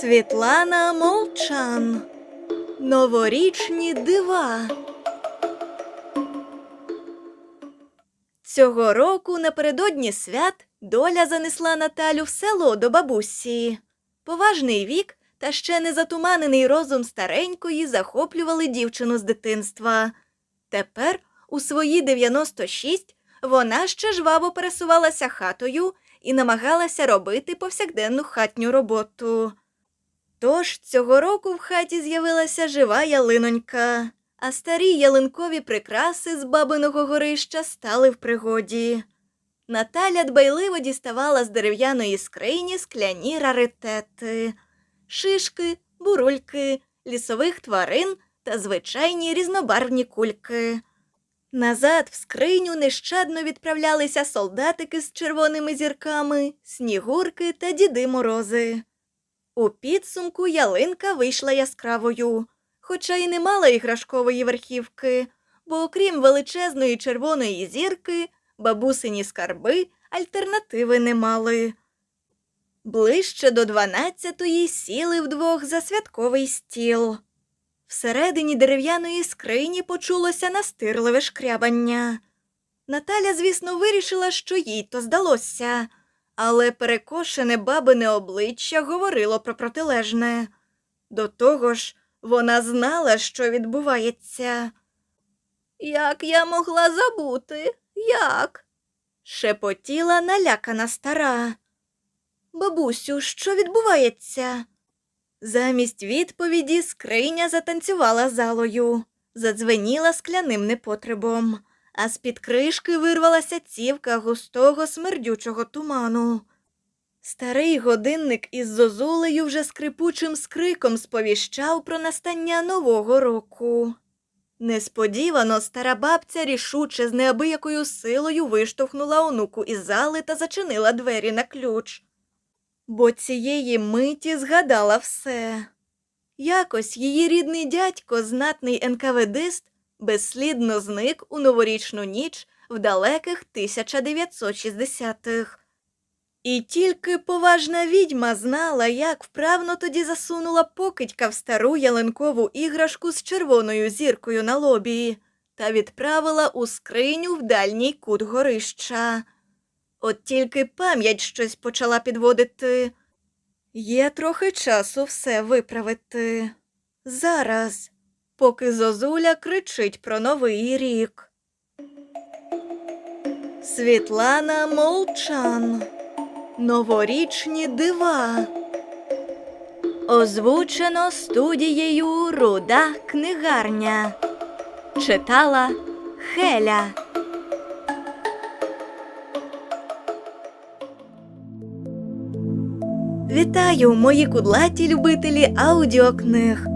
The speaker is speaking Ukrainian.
Світлана Молчан. Новорічні дива. Цього року напередодні свят доля занесла Наталю в село до бабусі. Поважний вік та ще не затуманений розум старенької захоплювали дівчину з дитинства. Тепер, у свої 96, вона ще жваво пересувалася хатою і намагалася робити повсякденну хатню роботу. Тож цього року в хаті з'явилася жива ялинонька, а старі ялинкові прикраси з бабиного горища стали в пригоді. Наталя дбайливо діставала з дерев'яної скрині скляні раритети, шишки, бурульки, лісових тварин та звичайні різнобарвні кульки. Назад в скриню нещадно відправлялися солдатики з червоними зірками, снігурки та діди морози. У підсумку ялинка вийшла яскравою, хоча й не мала іграшкової верхівки, бо окрім величезної червоної зірки, бабусині скарби альтернативи не мали. Ближче до дванадцятої сіли вдвох за святковий стіл. Всередині дерев'яної скрині почулося настирливе шкрябання. Наталя, звісно, вирішила, що їй то здалося, але перекошене бабине обличчя говорило про протилежне. До того ж, вона знала, що відбувається. Як я могла забути? Як? шепотіла налякана стара. Бабусю, що відбувається? Замість відповіді скриня затанцювала залою, задзвеніла скляним непотребом, а з-під кришки вирвалася цівка густого смердючого туману. Старий годинник із зозулею вже скрипучим скриком сповіщав про настання нового року. Несподівано стара бабця рішуче з неабиякою силою виштовхнула онуку із зали та зачинила двері на ключ бо цієї миті згадала все. Якось її рідний дядько, знатний НКВДист, безслідно зник у новорічну ніч в далеких 1960-х. І тільки поважна відьма знала, як вправно тоді засунула покидька в стару ялинкову іграшку з червоною зіркою на лобі та відправила у скриню в дальній кут горища. От тільки пам'ять щось почала підводити. Є трохи часу все виправити. Зараз, поки Зозуля кричить про новий рік. Світлана Молчан. Новорічні дива. Озвучено студією Руда книгарня. Читала Хеля. Вітаю, мої кудлаті любителі аудіокниг.